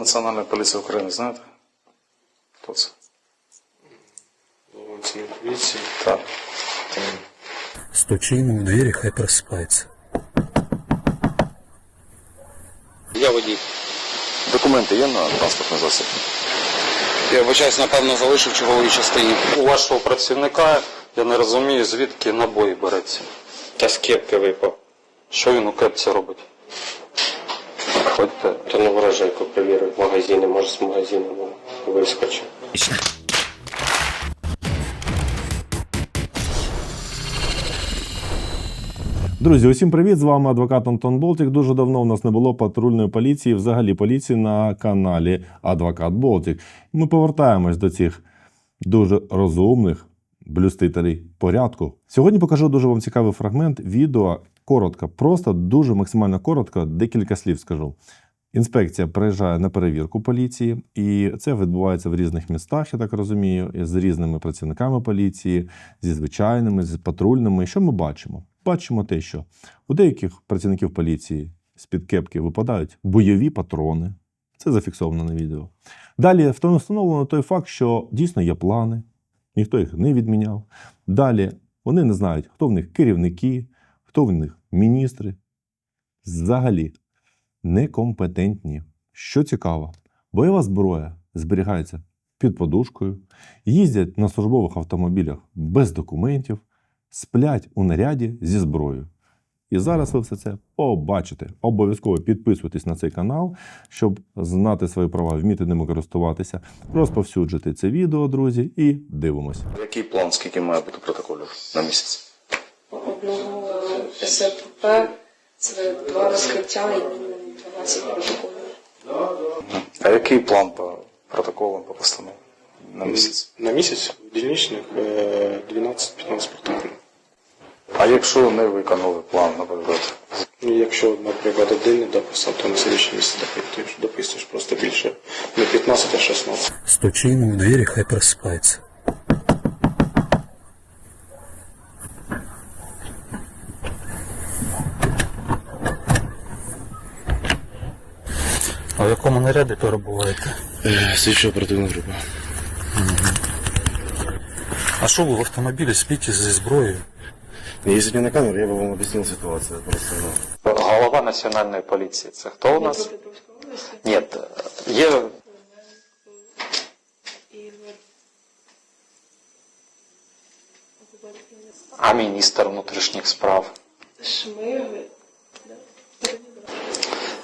Національної поліції України, знаєте? Хто це? Голова національної поліції. Так. Стучи ему в дверь хай просыпается. Я водій. Документи є на транспортний засіб? Я вибачаюсь, напевно, залишив черговій частині. У вашого працівника я не розумію, звідки набої береться. Та з кепки випав. Що він у кепці робить? Ходьте. То на ворожейку перевірив в магазині, може з магазину вискочив. Друзі, усім привіт! З вами адвокат Антон Болтик. Дуже давно в нас не було патрульної поліції, взагалі поліції на каналі Адвокат Болтик. Ми повертаємось до цих дуже розумних блюстителей порядку. Сьогодні покажу дуже вам цікавий фрагмент відео. Коротко, просто дуже максимально коротко, декілька слів скажу. Інспекція приїжджає на перевірку поліції, і це відбувається в різних містах, я так розумію, з різними працівниками поліції, зі звичайними, з патрульними. Що ми бачимо? Бачимо те, що у деяких працівників поліції з-під кепки випадають бойові патрони. Це зафіксовано на відео. Далі встановлено той факт, що дійсно є плани, ніхто їх не відміняв. Далі вони не знають, хто в них керівники, хто в них міністри. Взагалі некомпетентні. Що цікаво, бойова зброя зберігається під подушкою, їздять на службових автомобілях без документів, сплять у наряді зі зброєю. І зараз ви все це побачите. Обов'язково підписуйтесь на цей канал, щоб знати свої права, вміти ними користуватися, розповсюджуйте це відео, друзі, і дивимося. Який план, скільки має бути протоколів на місяць? одного СРП це два розкриття і 12 протоколів. А який план по протоколам по постанові на місяць? На місяць в дільничних е, 12-15 протоколів. А якщо не виконали план, наприклад, Ну, якщо, наприклад, один не дописав, то на слідчий місяць дописуєш просто більше. Не 15, а 16. Стучи ему в дверь и хай просыпается. А в якому наряді перебуваєте? Слідчо оперативна група. А що ви в автомобілі спите зі зброєю? Если не на камеру, я бы вам объяснил ситуацию. Просто, ну, Голова національної поліції. Це хто у нас? Ні, є а міністр внутрішніх справ. Шмиги.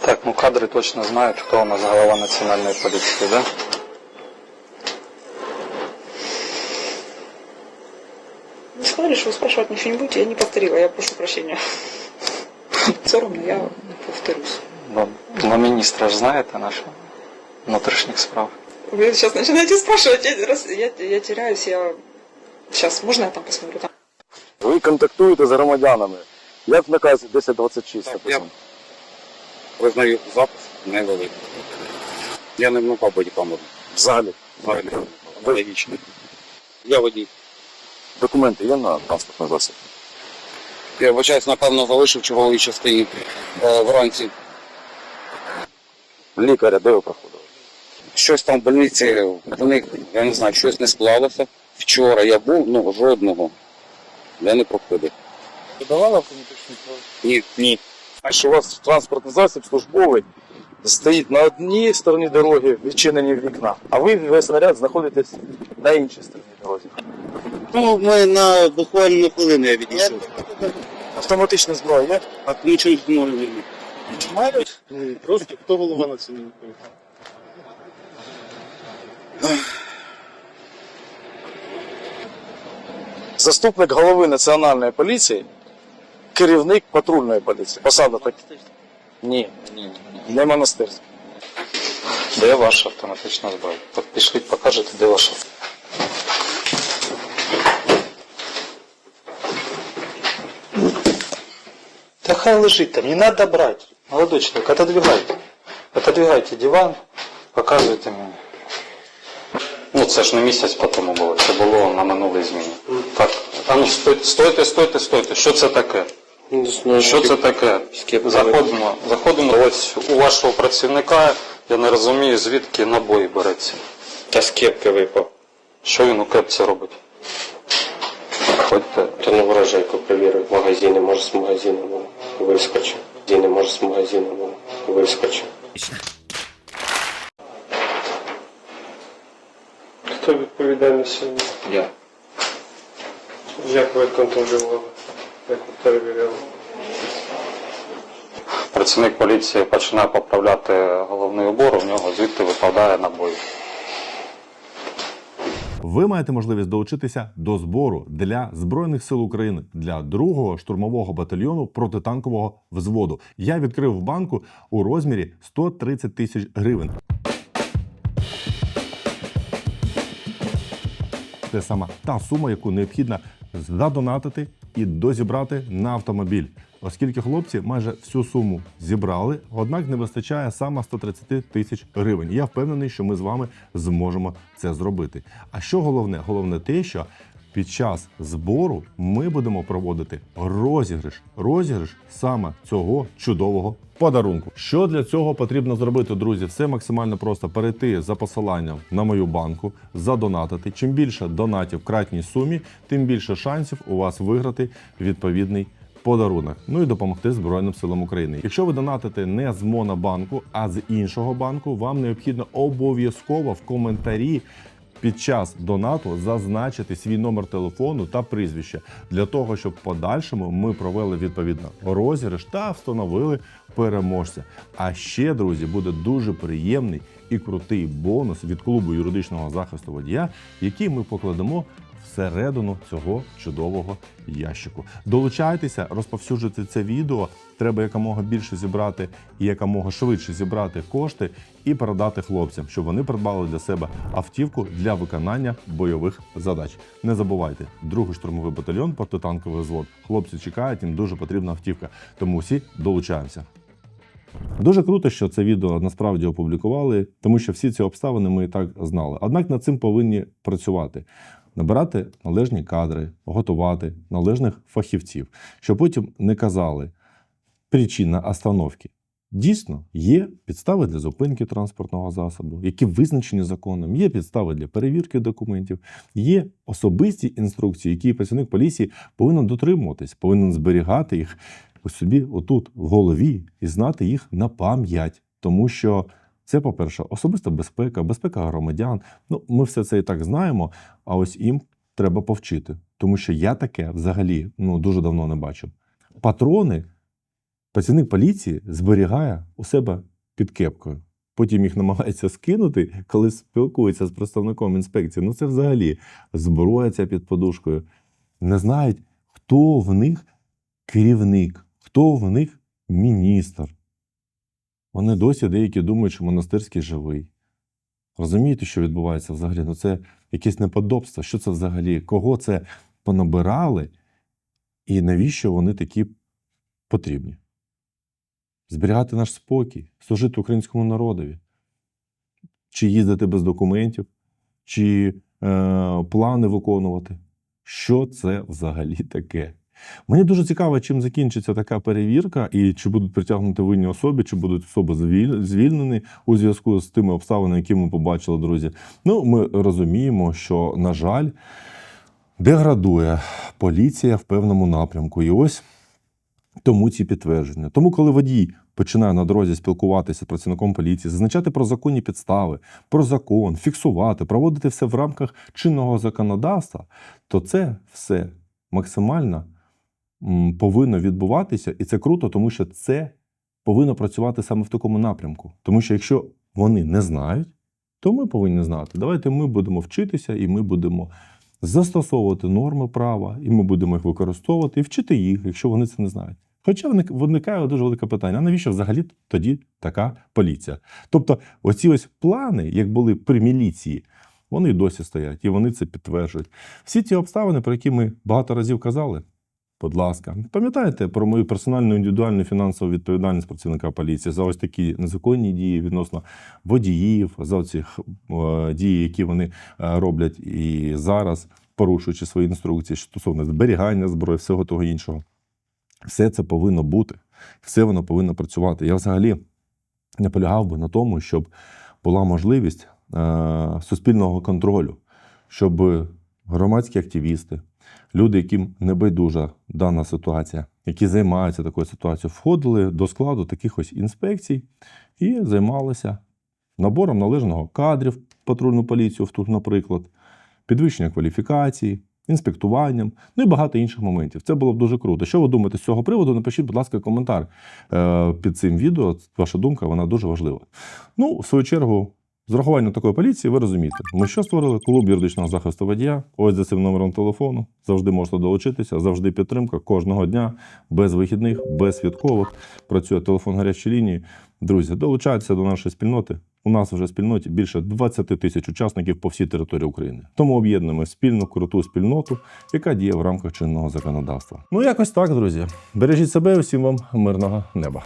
Так, ну кадри точно знають, хто у нас голова національної поліції, да? Вы сказали, что вы спрашивать ничего не будете, я не повторила, я прошу прощения. Все равно я повторюсь. Ну, ну міністра ж знаєте нашого внутрішніх справ. Вы сейчас начинаете спрашивать, я, раз- я, я теряюсь, я... Сейчас, можно я там посмотрю? Там? ви контактуєте з громадянами. Як в наказі 1026 Так, написано? Визнаю запис невеликий. Я не вмикав бодікамеру. Взагалі. Взагалі. Логічно. Я водій. Документи є на транспортний засіб? Я вибачаюсь, напевно, залишив в черговій частині е, вранці. Лікаря, де ви проходили? Щось там в больниці, в них, я не знаю, щось не склалося. Вчора я був, ну жодного. Я не проходив. Давали автоматичний Ні, ні. А що у вас транспортний засіб службовий стоїть на одній стороні дороги, відчинені вікна, а ви весь наряд знаходитесь на іншій стороні дороги. Ну, ми на буквально хвилину я відійшов. Автоматична зброя є? А нічого не можу вірити. Мають? Просто хто голова національної поліції? Заступник голови національної поліції, керівник патрульної поліції. Посада так. Ні, не монастирська. Де ваша автоматична зброя? Пішліть, покажете, де ваша. Да хай лежит там, не надо брать. Молодой человек, отодвигайте. Отодвигайте диван, показуйте мені. Ну, це ж не місяць по тому було, це було на минулій зміні. Так, а ну стойте, стойте, стойте, стойте. Що це таке? Що це таке? Заходимо, заходимо. Ось у вашого працівника Я не розумію, звідки набої береться. Та з кепки випав. Що він у кепці робить? Ходьте. То на ворожейку перевірив в магазині, може з магазину був. Вискочив. Діни, може з магазину. Вискочив. Хто відповідальний сьогодні? Я. Як ви контролювали? Перевіряли? Працівник поліції починає поправляти головний убор, у нього звідти випадає набой. Ви маєте можливість долучитися до збору для Збройних сил України для другого штурмового батальйону протитанкового взводу. Я відкрив в банку у розмірі 130 тисяч гривень. Це саме та сума, яку необхідно задонатити і дозібрати на автомобіль. Оскільки хлопці майже всю суму зібрали, однак не вистачає саме 130 тисяч гривень. Я впевнений, що ми з вами зможемо це зробити. А що головне? Головне те, що під час збору ми будемо проводити розіграш. Розіграш саме цього чудового подарунку. Що для цього потрібно зробити, друзі? Все максимально просто перейти за посиланням на мою банку, задонатити. Чим більше донатів в кратній сумі, тим більше шансів у вас виграти відповідний подарунок. Ну і допомогти Збройним силам України. Якщо ви донатите не з Монобанку, а з іншого банку, вам необхідно обов'язково в коментарі під час донату зазначити свій номер телефону та прізвище для того, щоб в подальшому ми провели відповідно розіграш та встановили переможця. А ще, друзі, буде дуже приємний і крутий бонус від клубу юридичного захисту водія, який ми покладемо всередину цього чудового ящику. Долучайтеся, розповсюджуйте це відео. Треба якомога більше зібрати і якомога швидше зібрати кошти і передати хлопцям, щоб вони придбали для себе автівку для виконання бойових задач. Не забувайте, другий штурмовий батальйон, протитанковий взвод. Хлопці чекають, їм дуже потрібна автівка. Тому всі долучаємося. Дуже круто, що це відео насправді опублікували, тому що всі ці обставини ми і так знали. Однак над цим повинні працювати. Набирати належні кадри, готувати належних фахівців, щоб потім не казали причина остановки. Дійсно, є підстави для зупинки транспортного засобу, які визначені законом, є підстави для перевірки документів, є особисті інструкції, які працівник поліції повинен дотримуватись, повинен зберігати їх у собі отут в голові і знати їх на пам'ять, тому що це, по-перше, особиста безпека, безпека громадян. Ну, ми все це і так знаємо, а ось їм треба повчити, тому що я таке взагалі ну, дуже давно не бачив. Патрони працівник поліції зберігає у себе під кепкою. Потім їх намагається скинути, коли спілкується з представником інспекції. Ну це взагалі зброя під подушкою. Не знають, хто в них керівник, хто в них міністр. Вони досі деякі думають, що монастирський живий. Розумієте, що відбувається взагалі? Ну це якесь неподобство. Що це взагалі? Кого це понабирали? І навіщо вони такі потрібні? Зберігати наш спокій, служити українському народові, чи їздити без документів, чи е, плани виконувати. Що це взагалі таке? Мені дуже цікаво, чим закінчиться така перевірка, і чи будуть притягнути винні особи, чи будуть особи звіль- звільнені у зв'язку з тими обставинами, які ми побачили, друзі. Ну, ми розуміємо, що, на жаль, деградує поліція в певному напрямку. І ось тому ці підтвердження. Тому, коли водій починає на дорозі спілкуватися з працівником поліції, зазначати про законні підстави, про закон, фіксувати, проводити все в рамках чинного законодавства, то це все максимально повинно відбуватися, і це круто, тому що це повинно працювати саме в такому напрямку. Тому що якщо вони не знають, то ми повинні знати. Давайте ми будемо вчитися і ми будемо застосовувати норми права, і ми будемо їх використовувати і вчити їх, якщо вони це не знають. Хоча виникає дуже велике питання: а навіщо взагалі тоді така поліція? Тобто, оці ось плани, як були при міліції, вони й досі стоять, і вони це підтверджують. Всі ті обставини, про які ми багато разів казали, будь ласка, пам'ятаєте про мою персональну індивідуальну фінансову відповідальність працівника поліції за ось такі незаконні дії відносно водіїв, за ці е, дії, які вони е, роблять і зараз, порушуючи свої інструкції стосовно зберігання зброї, всього того іншого. Все це повинно бути, все воно повинно працювати. Я взагалі наполягав би на тому, щоб була можливість е, суспільного контролю, щоб громадські активісти, люди, яким не байдужа дана ситуація, які займаються такою ситуацією, входили до складу таких ось інспекцій і займалися набором належного кадрів патрульну поліцію, наприклад, підвищення кваліфікації, інспектуванням, ну і багато інших моментів. Це було б дуже круто. Що ви думаєте з цього приводу? Напишіть, будь ласка, коментар е, під цим відео. Ваша думка вона дуже важлива. Ну, в свою чергу, з урахуванням такої поліції, ви розумієте, ми що створили клуб юридичного захисту водія. Ось за цим номером телефону. Завжди можете долучитися, завжди підтримка кожного дня, без вихідних, без святкових. Працює телефон гарячої лінії. Друзі, долучайтеся до нашої спільноти. У нас вже в спільноті більше 20 тисяч учасників по всій території України. Тому об'єднуємо спільну круту спільноту, яка діє в рамках чинного законодавства. Ну якось так, друзі. Бережіть себе, і усім вам мирного неба.